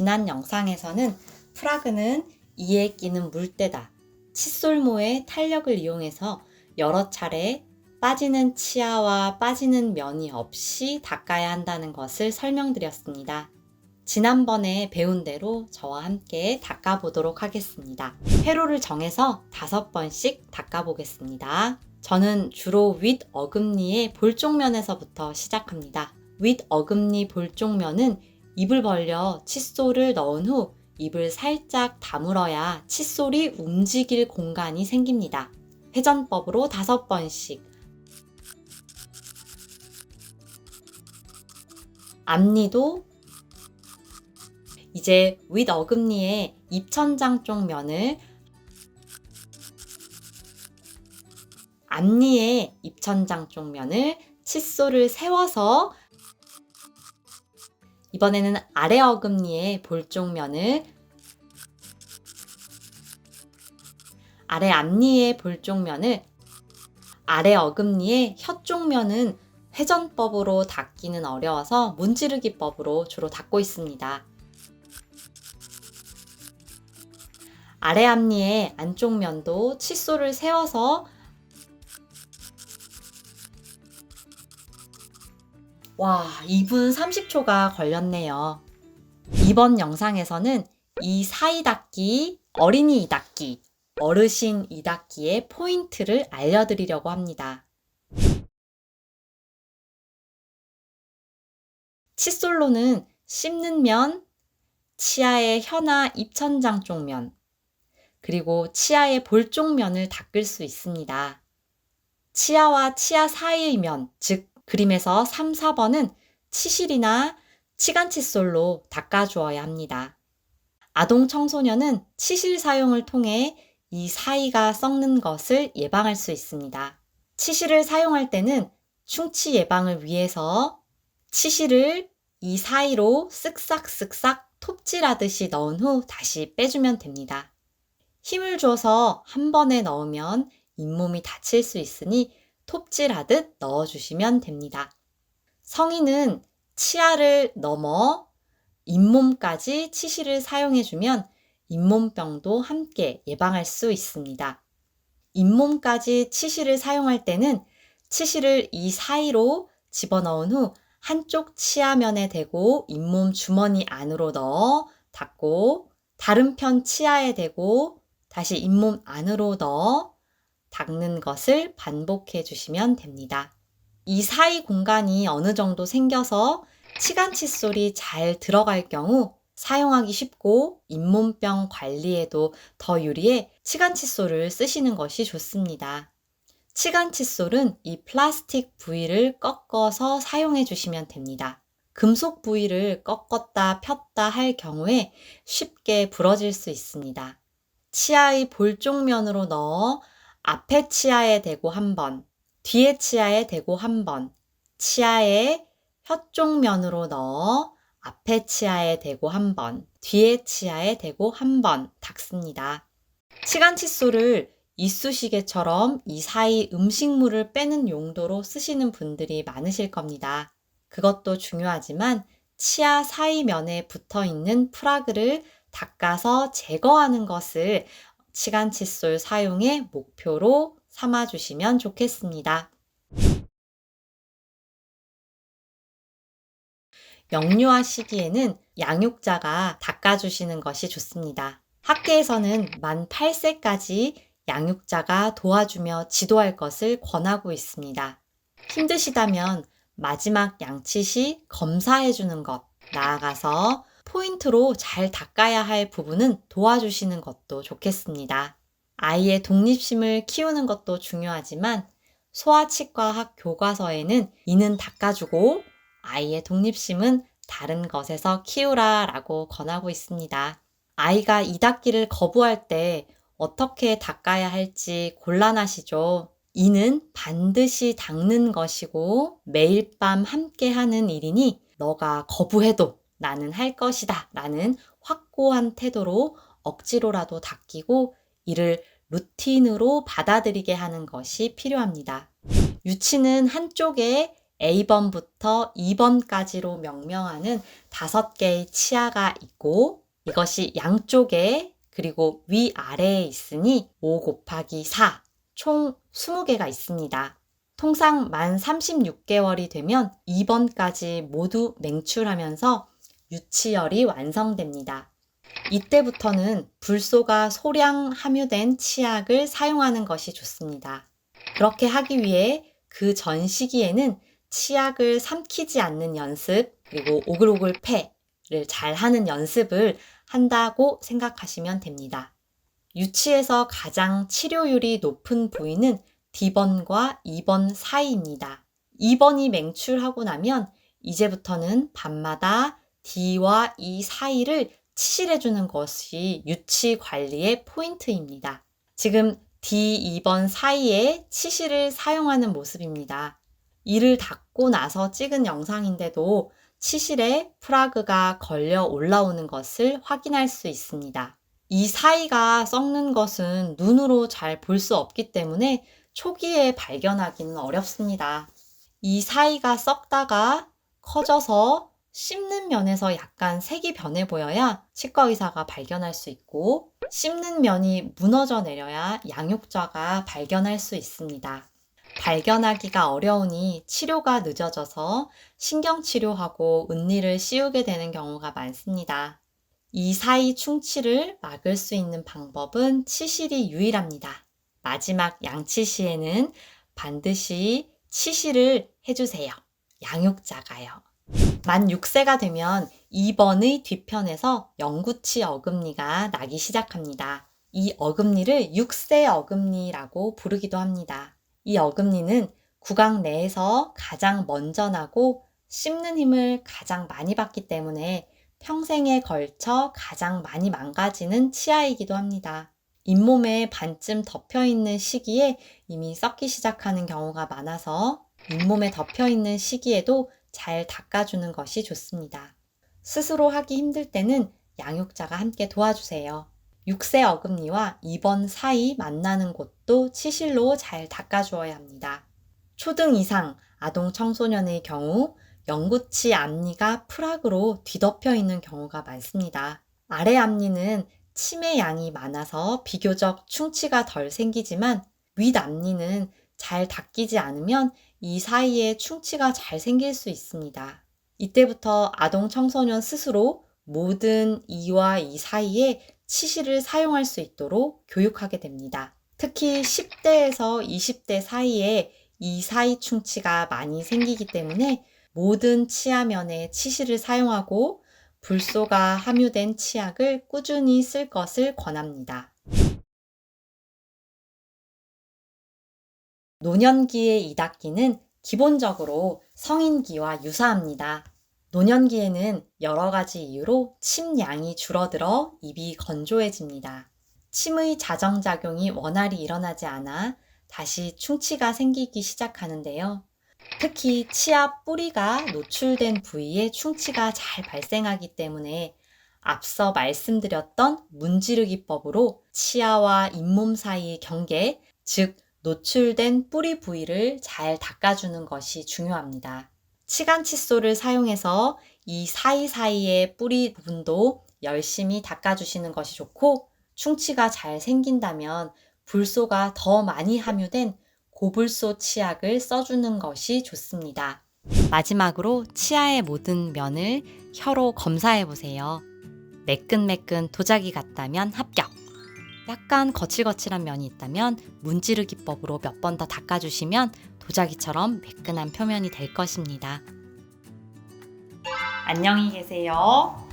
지난 영상에서는 프라그는 이에 끼는 물때다 칫솔모의 탄력을 이용해서 여러 차례 빠지는 치아와 빠지는 면이 없이 닦아야 한다는 것을 설명드렸습니다. 지난번에 배운 대로 저와 함께 닦아보도록 하겠습니다. 회로를 정해서 다섯 번씩 닦아보겠습니다. 저는 주로 윗 어금니의 볼쪽면에서부터 시작합니다. 윗 어금니 볼쪽면은 입을 벌려 칫솔을 넣은 후 입을 살짝 다물어야 칫솔이 움직일 공간이 생깁니다. 회전법으로 다섯 번씩. 앞니도 이제 윗 어금니의 입천장 쪽 면을 앞니의 입천장 쪽 면을 칫솔을 세워서 이번에는 아래 어금니의 볼쪽 면을 아래 앞니의 볼쪽 면을 아래 어금니의 혀 쪽 면은 회전법으로 닦기는 어려워서 문지르기법으로 주로 닦고 있습니다. 아래 앞니의 안쪽 면도 칫솔을 세워서 와, 2분 30초가 걸렸네요. 이번 영상에서는 이 사이 닦기, 어린이 닦기, 어르신 이 닦기의 포인트를 알려드리려고 합니다. 칫솔로는 씹는 면, 치아의 혀나 입천장 쪽 면, 그리고 치아의 볼쪽 면을 닦을 수 있습니다. 치아와 치아 사이의 면, 즉 그림에서 3, 4번은 치실이나 치간 칫솔로 닦아주어야 합니다. 아동 청소년은 치실 사용을 통해 이 사이가 썩는 것을 예방할 수 있습니다. 치실을 사용할 때는 충치 예방을 위해서 치실을 이 사이로 쓱싹쓱싹 톱질하듯이 넣은 후 다시 빼주면 됩니다. 힘을 줘서 한 번에 넣으면 잇몸이 다칠 수 있으니 톱질하듯 넣어주시면 됩니다. 성인은 치아를 넘어 잇몸까지 치실을 사용해주면 잇몸병도 함께 예방할 수 있습니다. 잇몸까지 치실을 사용할 때는 치실을 이 사이로 집어넣은 후 한쪽 치아면에 대고 잇몸 주머니 안으로 넣어 닫고 다른 편 치아에 대고 다시 잇몸 안으로 넣어 닦는 것을 반복해 주시면 됩니다. 이 사이 공간이 어느 정도 생겨서 치간 칫솔이 잘 들어갈 경우 사용하기 쉽고 잇몸병 관리에도 더 유리해 치간 칫솔을 쓰시는 것이 좋습니다. 치간 칫솔은 이 플라스틱 부위를 꺾어서 사용해 주시면 됩니다. 금속 부위를 꺾었다 폈다 할 경우에 쉽게 부러질 수 있습니다. 치아의 볼쪽 면으로 넣어 앞에 치아에 대고 한 번, 뒤에 치아에 대고 한 번, 치아의 혀쪽 면으로 넣어 앞에 치아에 대고 한 번, 뒤에 치아에 대고 한 번 닦습니다. 치간 칫솔을 이쑤시개처럼 이 사이 음식물을 빼는 용도로 쓰시는 분들이 많으실 겁니다. 그것도 중요하지만 치아 사이 면에 붙어 있는 프라그를 닦아서 제거하는 것을 치간 칫솔 사용의 목표로 삼아 주시면 좋겠습니다. 영유아 시기에는 양육자가 닦아주시는 것이 좋습니다. 학계에서는 만 8세까지 양육자가 도와주며 지도할 것을 권하고 있습니다. 힘드시다면 마지막 양치 시 검사해주는 것, 나아가서 포인트로 잘 닦아야 할 부분은 도와주시는 것도 좋겠습니다. 아이의 독립심을 키우는 것도 중요하지만 소아치과학 교과서에는 이는 닦아주고 아이의 독립심은 다른 것에서 키우라 라고 권하고 있습니다. 아이가 이 닦기를 거부할 때 어떻게 닦아야 할지 곤란하시죠? 이는 반드시 닦는 것이고 매일 밤 함께 하는 일이니 너가 거부해도 나는 할 것이다 라는 확고한 태도로 억지로라도 닦이고 이를 루틴으로 받아들이게 하는 것이 필요합니다. 유치는 한쪽에 A번부터 2번까지로 명명하는 다섯 개의 치아가 있고 이것이 양쪽에 그리고 위아래에 있으니 5 곱하기 4, 총 20개가 있습니다. 통상 만 36개월이 되면 2번까지 모두 맹출하면서 유치열이 완성됩니다. 이때부터는 불소가 소량 함유된 치약을 사용하는 것이 좋습니다. 그렇게 하기 위해 그 전 시기에는 치약을 삼키지 않는 연습, 그리고 오글오글 패를 잘 하는 연습을 한다고 생각하시면 됩니다. 유치에서 가장 치료율이 높은 부위는 D번과 2번 사이입니다. 2번이 맹출하고 나면 이제부터는 밤마다 D와 E 사이를 치실해 주는 것이 유치 관리의 포인트입니다. 지금 D, 2번 사이에 치실을 사용하는 모습입니다. 이를 닫고 나서 찍은 영상인데도 치실에 프라그가 걸려 올라오는 것을 확인할 수 있습니다. 이 사이가 썩는 것은 눈으로 잘 볼 수 없기 때문에 초기에 발견하기는 어렵습니다. 이 사이가 썩다가 커져서 씹는 면에서 약간 색이 변해 보여야 치과 의사가 발견할 수 있고 씹는 면이 무너져 내려야 양육자가 발견할 수 있습니다. 발견하기가 어려우니 치료가 늦어져서 신경치료하고 은니를 씌우게 되는 경우가 많습니다. 이 사이 충치를 막을 수 있는 방법은 치실이 유일합니다. 마지막 양치 시에는 반드시 치실을 해주세요. 양육자가요. 만 6세가 되면 2번의 뒤편에서 영구치 어금니가 나기 시작합니다. 이 어금니를 6세 어금니라고 부르기도 합니다. 이 어금니는 구강 내에서 가장 먼저 나고 씹는 힘을 가장 많이 받기 때문에 평생에 걸쳐 가장 많이 망가지는 치아이기도 합니다. 잇몸에 반쯤 덮여 있는 시기에 이미 썩기 시작하는 경우가 많아서 잇몸에 덮여 있는 시기에도 잘 닦아주는 것이 좋습니다. 스스로 하기 힘들 때는 양육자가 함께 도와주세요. 6세 어금니와 2번 사이 만나는 곳도 치실로 잘 닦아주어야 합니다. 초등 이상 아동 청소년의 경우 영구치 앞니가 프락으로 뒤덮여 있는 경우가 많습니다. 아래 앞니는 침의 양이 많아서 비교적 충치가 덜 생기지만 윗 앞니는 잘 닦이지 않으면 이 사이에 충치가 잘 생길 수 있습니다. 이때부터 아동 청소년 스스로 모든 이와 이 사이에 치실을 사용할 수 있도록 교육하게 됩니다. 특히 10대에서 20대 사이에 이 사이 충치가 많이 생기기 때문에 모든 치아면에 치실을 사용하고 불소가 함유된 치약을 꾸준히 쓸 것을 권합니다. 노년기의 이닫기는 기본적으로 성인기와 유사합니다. 노년기에는 여러 가지 이유로 침량이 줄어들어 입이 건조해집니다. 침의 자정작용이 원활히 일어나지 않아 다시 충치가 생기기 시작하는데요. 특히 치아 뿌리가 노출된 부위에 충치가 잘 발생하기 때문에 앞서 말씀드렸던 문지르기법으로 치아와 잇몸 사이의 경계, 즉 노출된 뿌리 부위를 잘 닦아주는 것이 중요합니다. 치간 칫솔을 사용해서 이 사이사이의 뿌리 부분도 열심히 닦아주시는 것이 좋고 충치가 잘 생긴다면 불소가 더 많이 함유된 고불소 치약을 써주는 것이 좋습니다. 마지막으로 치아의 모든 면을 혀로 검사해 보세요. 매끈매끈 도자기 같다면 합격. 약간 거칠거칠한 면이 있다면 문지르기법으로 몇 번 더 닦아주시면 도자기처럼 매끈한 표면이 될 것입니다. 안녕히 계세요.